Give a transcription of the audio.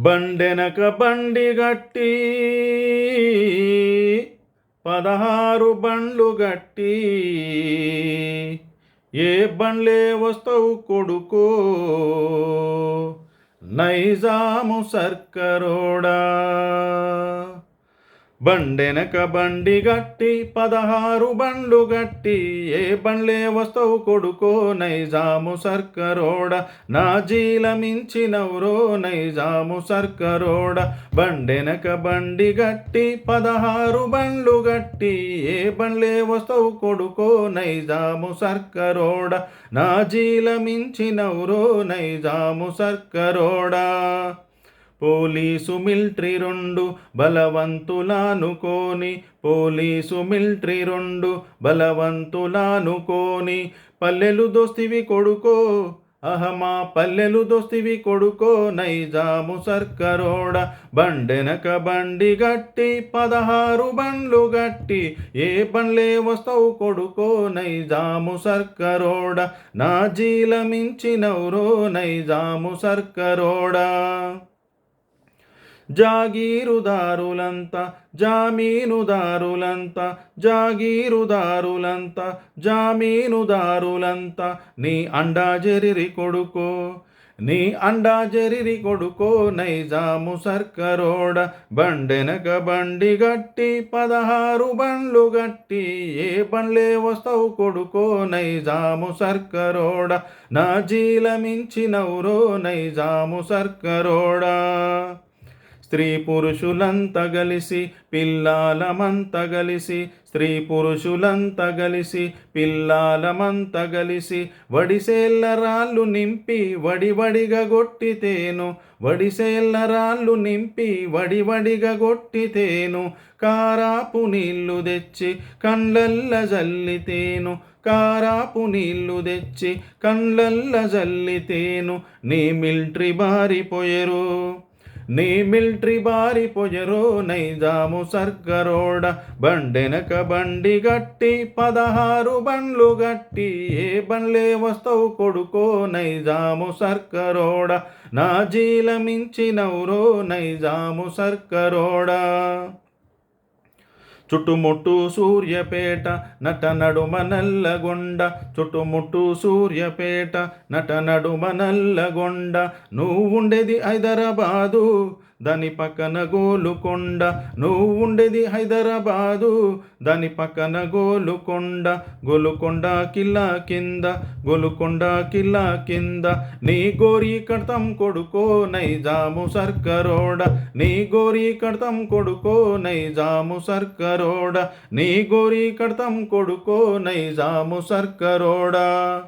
బండెనక బండి గట్టి పదహారు బండ్లు గట్టి. ఏ బండ్లే వస్తావు కొడుకో నైజాము సర్కరోడా. బండెనక బండి గట్టి పదహారు బండ్లు గట్టి ఏ బండ్లే వస్తావు కొడుకో నైజాము సర్కరోడ నా జీల మించినవరో నైజాము సర్కరోడ. బండెనక బండి గట్టి పదహారు బండ్లు గట్టి ఏ బండ్లే వస్తావు కొడుకో నైజాము సర్కరోడ నా జీల మించినవరో నైజాము సర్కరోడా. పోలీసు మిల్ట్రీ రెండు బలవంతులానుకోని పోలీసు మిల్ట్రీ రెండు బలవంతులానుకోని పల్లెలు దోస్తివి కొడుకో అహమా పల్లెలు దోస్తివి కొడుకో నైజాము సర్కరోడ బండెనక బండి గట్టి పదహారు బండ్లు గట్టి ఏ బండ్లే వస్తావు కొడుకో నైజాము సర్కరోడ నా జీల మించినవురో నైజాము సర్కరోడా. జాగీరుదారులంతా జామీనుదారులంతా జాగీరుదారులంత జామీనుదారులంతా నీ అండా జరిరి కొడుకో నీ అండా జరిరి కొడుకో నైజాము సర్కరోడ బండెనక బండి గట్టి పదహారు బండ్లు గట్టి ఏ బండ్లే వస్తావు కొడుకో నైజాము సర్కరోడ నా జీల మించినవురో నైజాము సర్కరోడా. స్త్రీ పురుషులంత గలిసి పిల్లాలమంత గలిసి స్త్రీ పురుషులంత గలిసి పిల్లాలమంత గలిసి వడిసేళ్ళ రాళ్ళు నింపి వడివడిగా గొట్టితేను వడిసేళ్ళ రాళ్ళు నింపి వడివడిగా గొట్టితేను కారాపు నీళ్ళు తెచ్చి కండ్లల్ల జల్లితేను కారాపు నీళ్ళు తెచ్చి కండ్లల్ల జల్లితేను నీ మిల్ట్రీ బారిపోయరు నీ మిల్ట్రీ బారిపోయరో నైజాము సర్కరోడ బండెనక బండి గట్టి పదహారు బండ్లు గట్టి. ఏ బండ్లే వస్తావు కొడుకో నైజాము సర్కరోడ నా జీల మించినవురో నైజాము సర్కరోడా చుట్టుముట్టు సూర్యపేట నట నడుమ నల్లగొండ. చుట్టుముట్టు సూర్యపేట నట నడుమ నల్లగొండ. నువ్వుండేది హైదరాబాదు దాని పక్కన గోలుకొండ నువ్వు ఉండేది హైదరాబాదు. దాని పక్కన గోలుకొండ గోలుకొండ కిల్లా కింద గోలుకొండ కిల్లా కింద. నీ గోరీ కడతాం కొడుకో నైజాము సర్కరోడ. నీ గోరీ కడతాం కొడుకో నైజాము సర్కరోడ. నీ గోరీ కడతాం కొడుకో నైజాము సర్కరోడా.